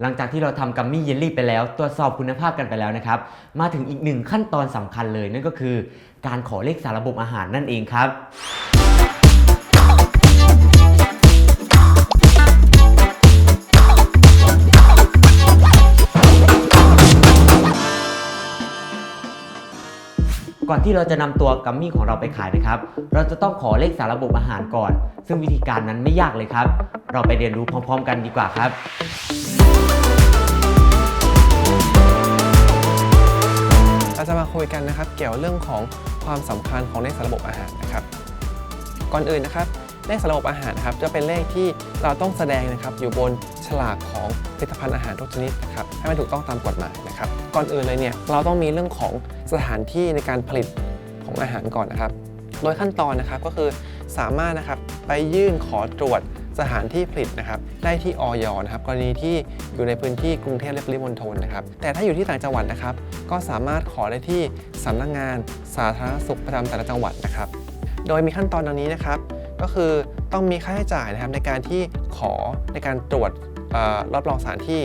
หลังจากที่เราทำกัมมี่เยลลี่ไปแล้ว ตรวจสอบคุณภาพกันไปแล้วนะครับ มาถึงอีกหนึ่งขั้นตอนสำคัญเลย นั่นก็คือการขอเลขสารระบบอาหารนั่นเองครับก่อนที่เราจะนำตัวกัมมี่ของเราไปขายนะครับ เราจะต้องขอเลขสารระบบอาหารก่อน ซึ่งวิธีการนั้นไม่ยากเลยครับ เราไปเรียนรู้พร้อม ๆ กันดีกว่าครับ เราจะมาคุยกันนะครับ เกี่ยวเรื่องของความสำคัญของเลขสารระบบอาหารนะครับ ก่อนอื่นนะครับ เลขสารระบบอาหารครับจะเป็นเลขที่เราต้องแสดงนะครับ อยู่บนฉลากของผลิตภัณฑ์อาหารทุกชนิดนะครับให้มันถูกต้องตามกฎหมายนะครับ ก่อนอื่นเลยเนี่ยเราต้องมีเรื่องของสถานที่ในการผลิตของอาหารก่อนนะครับ โดยขั้นตอนนะครับก็คือสามารถนะครับไปยื่นขอตรวจ สถานที่ผลิตนะครับได้ที่ออยนะครับกรณีที่อยู่ในพื้นที่กรุงเทพและปริมณฑลนะครับแต่ถ้าอยู่ที่ต่างจังหวัดนะครับก็สามารถขอได้ที่สำนักงานสาธารณสุขประจำแต่ละจังหวัดนะครับ โดยมีขั้นตอนดังนี้นะครับ ก็คือต้องมีค่าใช้จ่ายนะครับในการที่ขอในการตรวจรับรองสถานที่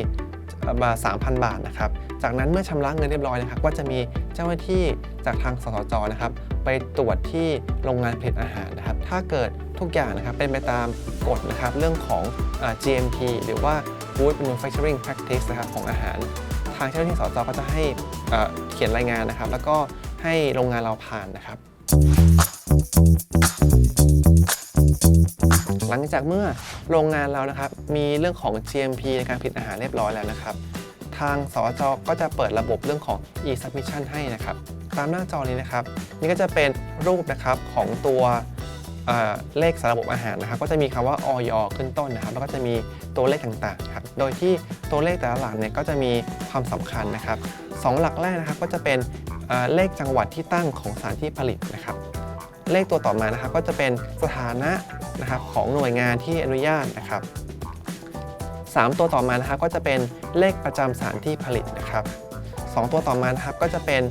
มา3,000 บาทนะครับ จากนั้นเมื่อชำระเงินเรียบร้อยนะครับ ก็จะมีเจ้าหน้าที่จากทางสสจนะครับ ไปตรวจที่โรงงานผลิตอาหารนะครับ ถ้าเกิดทุกอย่างนะครับเป็นไปตามกฎนะครับเรื่องของอ GMP หรือว่า Food Manufacturing Practice นะครับของอาหาร ทางเจ้าหน้าที่สสจก็จะให้เขียนรายงานนะครับ แล้วก็ให้โรงงานเราผ่านนะครับ หลังจากเมื่อโรงงานเรานะครับมีเรื่องของ GMP ในการผลิตอาหารเรียบร้อยแล้วนะครับ ทางสจก็จะเปิดระบบเรื่องของ e-submission ให้นะครับ ตามหน้าจอนี้นะครับ นี่ก็จะเป็นรูปนะครับของตัวเเลขสารระบบอาหารนะครับ ก็จะมีคำว่าออยขึ้นต้นนะครับ แล้วก็จะมีตัวเลขต่างๆครับ โดยที่ตัวเลขแต่ละหลักเนี่ยก็จะมีความสำคัญนะครับสองหลักแรกนะครับก็จะเป็นเเลขจังหวัดที่ตั้งของสถานที่ผลิตนะครับ เลขตัวต่อมานะครับ ก็จะเป็นสถานะนะครับของหน่วยงานที่อนุญาตนะครับสามตัวต่อมานะครับก็จะเป็นเลขประจำสถานที่ผลิตนะครับสองตัวต่อมานะครับก็จะเป็น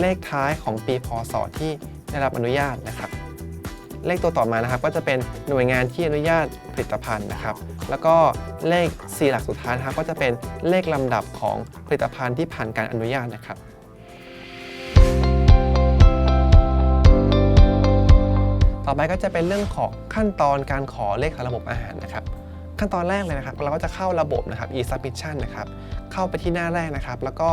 เลขท้ายของปีพศที่ได้รับอนุญาตนะครับ เลขตัวต่อมานะครับก็จะเป็นหน่วยงานที่อนุญาตผลิตภัณฑ์นะครับ แล้วก็เลข 4 หลักสุดท้ายนะครับก็จะเป็นเลขลำดับของผลิตภัณฑ์ที่ผ่านการอนุญาตนะครับ ต่อไปก็จะเป็นเรื่องของขั้นตอนการขอเลขสารระบบอาหารนะครับ ขั้นตอนแรกเลยนะครับ เราก็จะเข้าระบบนะครับ e-submission นะครับ เข้าไปที่หน้าแรกนะครับ แล้วก็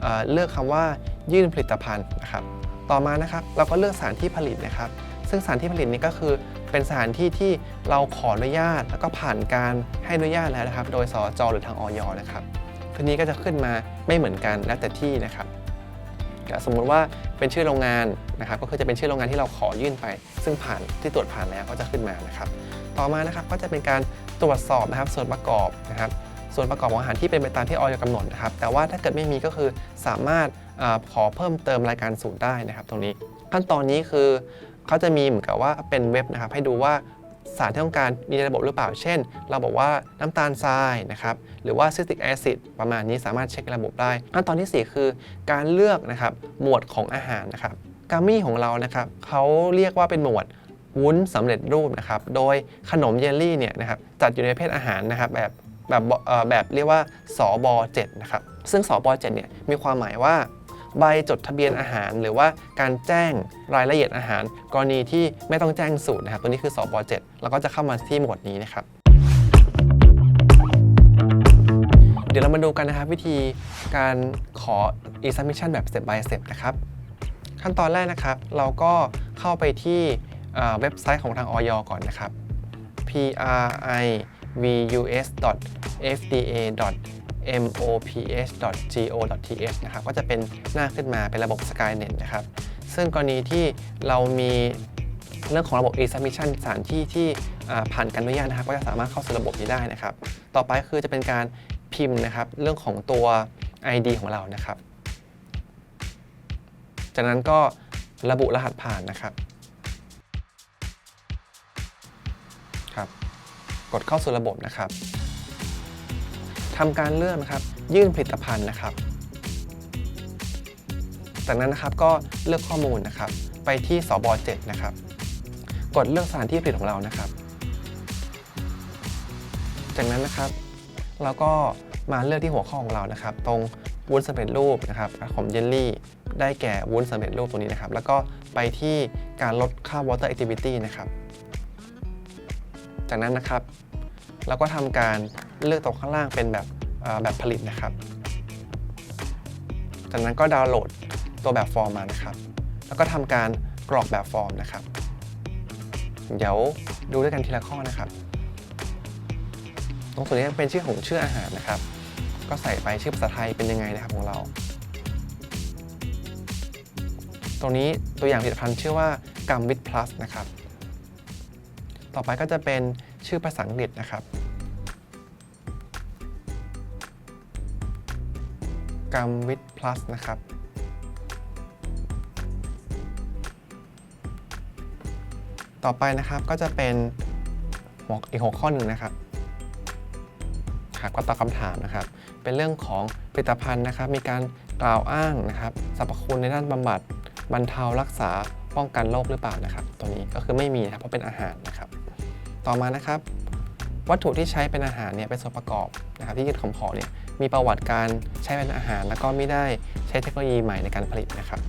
เเลือกคำว่ายื่นผลิตภัณฑ์นะครับ ต่อมานะครับเราก็เลือกสถานที่ผลิตนะครับ ซึ่งสถานที่ผลิตนี้ก็คือเป็นสถานที่ที่เราขออนุญาต แล้วก็ผ่านการให้อนุญาตแล้วนะครับ โดยสจหรือทางออยนะครับทีนี้ก็จะขึ้นมาไม่เหมือนกันแล้วแต่ที่นะครับ สมมติว่าเป็นชื่อโรงงานนะครับก็คือจะเป็นชื่อโรงงานที่เราขอยื่นไป ซึ่งผ่านที่ตรวจผ่านแล้วก็จะขึ้นมานะครับ ต่อมานะครับก็จะเป็นการตรวจสอบนะครับส่วนประกอบนะครับส่วนประกอบของอาหารที่เป็นไปตามที่ออยกำหนดนะครับแต่ว่าถ้าเกิดไม่มีก็คือสามารถอขอเพิ่มเติมรายการสูตรได้นะครับ ตรงนี้ขั้นตอนนี้คือเขาจะมีเหมือนกับว่าเป็นเว็บนะครับให้ดูว่า สารที่ต้องการมีในระบบหรือเปล่า เช่น เราบอกว่าน้ำตาลทรายนะครับ หรือว่าซิตริกแอซิดประมาณนี้สามารถเช็คระบบได้ ขั้นตอนทีสี่ 4 คือการเลือกนะครับหมวดของอาหารนะครับกามี่ของเรานะครับเขาเรียกว่าเป็นหมวดวุ้นสำเร็จรูปนะครับ โดยขนมเยลลี่เนี่ยนะครับจัดอยู่ในประเพศอาหารนะครับแบบแบบแบบเรียกว่าสบ7นะครับ ซึ่งสบ7เนี่ยมีความหมายว่า ใบจดทะเบียนอาหาร หรือว่าการแจ้งรายละเอียดอาหาร กรณีที่ไม่ต้องแจ้งสูตรนะครับ ตัวนี้คือสอบ7แล้วก็จะเข้ามาที่หมวดนี้นะครับเดี๋ยวเรามาดูกันนะครับวิธีการขอ e-submission แบบ step by step นะครับ ขั้นตอนแรกนะครับ เราก็เข้าไปที่เว็บไซต์ของทางออยก่อนนะครับ privus fda moph.go.th นะครับก็จะเป็นหน้าขึ้นมาเป็นระบบ Skynet นะครับซึ่งกรณีที่เรามีเรื่องของระบบ e-submission สถานที่ที่ผ่านการอนุญาตนะครับ ก็จะสามารถเข้าสู่ระบบนี้ได้นะครับ ต่อไปคือจะเป็นการพิมพ์นะครับ เรื่องของตัว ID ของเรานะครับ จากนั้นก็ระบุรหัสผ่านนะครับครับ กดเข้าสู่ระบบนะครับ ทำการเลือกนะครับ ยื่นผลิตภัณฑ์นะครับ จากนั้นนะครับก็เลือกข้อมูลนะครับ ไปที่สบ7นะครับ กดเลือกสถานที่ผลิตของเรานะครับ จากนั้นนะครับเราก็มาเลือกที่หัวข้อของเรานะครับ ตรงวุ้นสำเร็จรูปนะครับของเยลลี่ ได้แก่วุ้นสำเร็จรูปตัวนี้นะครับ แล้วก็ไปที่การลดค่า water activity นะครับ จากนั้นนะครับ เราก็ทำการ เลือกตรงข้างล่างเป็นแบบแบบผลิตนะครับ จากนั้นก็ดาวน์โหลดตัวแบบฟอร์มมานะครับ แล้วก็ทำการกรอกแบบฟอร์มนะครับ เดี๋ยวดูด้วยกันทีละข้อนะครับ ตรงส่วนนี้เป็นชื่อของชื่ออาหารนะครับ ก็ใส่ไปชื่อภาษาไทยเป็นยังไงนะครับของเรา ตรงนี้ตัวอย่างผลิตภัณฑ์ชื่อว่ากัมวิทพลัสนะครับ ต่อไปก็จะเป็นชื่อภาษาอังกฤษนะครับ กัมวิทพลัสนะครับ ต่อไปนะครับก็จะเป็นหัวอีกหัวข้อหนึ่งนะครับครับก็ตอบคำถามนะครับ เป็นเรื่องของผลิตภัณฑ์นะครับ มีการกล่าวอ้างนะครับสรรพคุณในด้านบำบัดบรรเทารักษาป้องกันโรคหรือเปล่านะครับ ตัวนี้ก็คือไม่มีนะครับเพราะเป็นอาหารนะครับ ต่อมานะครับ วัตถุที่ใช้เป็นอาหารเนี่ยเป็นส่วนประกอบนะครับ ที่ยึดคำขอเนี่ย มีประวัติการใช้เป็นอาหาร แล้วก็ไม่ได้ใช้เทคโนโลยีใหม่ในการผลิตนะครับ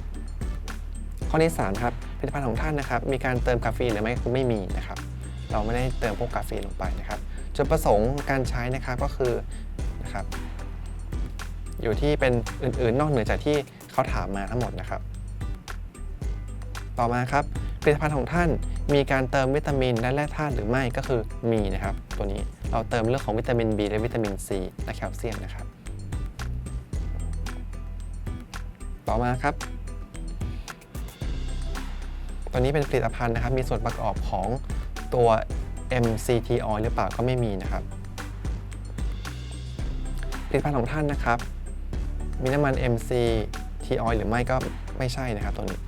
ข้อที่3ครับผลิตภัณฑ์ของท่านนะครับ มีการเติมกาแฟหรือไม่คือไม่มีนะครับ เราไม่ได้เติมพวกกาแฟลงไปนะครับ จุดประสงค์การใช้นะครับก็คือนะครับอยู่ที่เป็นอื่นๆ นอกเหนือจากที่เขาถามมาทั้งหมดนะครับ ต่อมาครับผลิตภัณฑ์ของท่าน มีการเติมวิตามินและแร่ธาตุหรือไม่ก็คือมีนะครับ ตัวนี้เราเติมเรื่องของวิตามิน B และวิตามิน C และแคลเซียมนะครับ ต่อมาครับ ตัวนี้เป็นผลิตภัณฑ์นะครับ มีส่วนประกอบของตัว MCT oil หรือเปล่าก็ไม่มีนะครับผลิตภัณฑ์ของท่านนะครับ มีน้ำมัน MCT oil หรือไม่ก็ไม่ใช่นะครับตัวนี้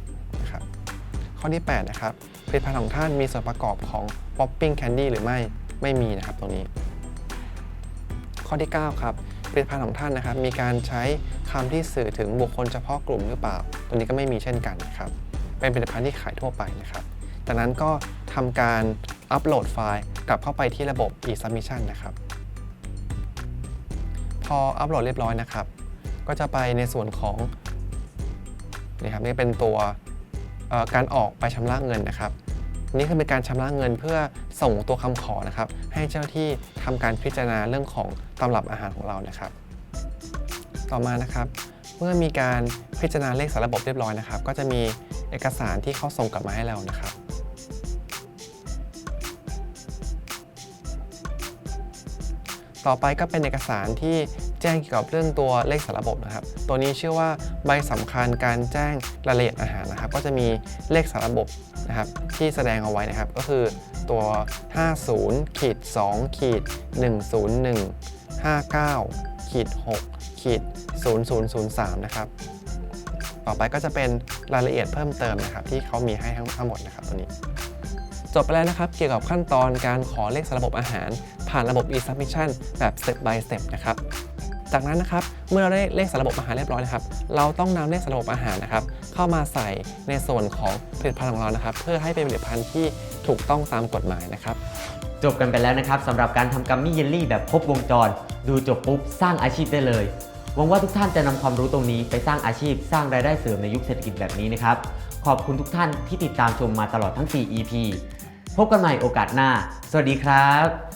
ข้อที่ 8 นะครับผลิตภัณฑ์ของท่านมีส่วนประกอบของ popping candy หรือไม่ไม่มีนะครับตรงนี้ ข้อที่ 9 ครับผลิตภัณฑ์ของท่านนะครับ มีการใช้คำที่สื่อถึงบุคคลเฉพาะกลุ่มหรือเปล่า ตัวนี้ก็ไม่มีเช่นกันนะครับ เป็นผลิตภัณฑ์ที่ขายทั่วไปนะครับจากนั้นก็ทำการอัปโหลดไฟล์กลับเข้าไปที่ระบบ e-submission นะครับ พออัปโหลดเรียบร้อยนะครับ ก็จะไปในส่วนของนี่ครับนี่เป็นตัว การออกไปชำระเงินนะครับ นี่คือเป็นการชำระเงินเพื่อส่งตัวคำขอนะครับ ให้เจ้าที่ทำการพิจารณาเรื่องของตำรับอาหารของเรานะครับ ต่อมานะครับเมื่อมีการพิจารณาเลขสารระบบเรียบร้อยนะครับ ก็จะมีเอกสารที่เขาส่งกลับมาให้เรานะครับ ต่อไปก็เป็นเอกสารที่แจ้งเกี่ยวกับเรื่องตัวเลขสารระบบนะครับ ตัวนี้ชื่อว่าใบสำคัญการแจ้งรายละเอียดอาหารนะครับ ก็จะมีเลขสารระบบนะครับที่แสดงเอาไว้นะครับ ก็คือตัว 50ขีด2ขีด101 59ขีด6ขีด0003 นะครับ ต่อไปก็จะเป็นรายละเอียดเพิ่มเติมนะครับ ที่เขามีให้ทั้งหมดนะครับตัวนี้จบไปแล้วนะครับเกี่ยวกับขั้นตอนการขอเลขสารระบบอาหาร ผ่านระบบ e-submission แบบ step by step นะครับจากนั้นนะครับ เมื่อเราได้เลขสารระบบอาหารเรียบร้อยนะครับ เราต้องนำเลขสารระบบอาหารนะครับ เข้ามาใส่ในส่วนของผลิตภัณฑ์ของเรานะครับ เพื่อให้เป็นผลิตภัณฑ์ที่ถูกต้องตามกฎหมายนะครับ จบกันไปแล้วนะครับสำหรับการทำกัมมี่เยลลี่แบบครบวงจร ดูจบปุ๊บสร้างอาชีพได้เลยหวังว่าทุกท่านจะนำความรู้ตรงนี้ไปสร้างอาชีพ สร้างรายได้เสริมในยุคเศรษฐกิจแบบนี้นะครับขอบคุณทุกท่านที่ติดตามชมมาตลอดทั้ง 4 EP พบกันใหม่โอกาสหน้า สวัสดีครับ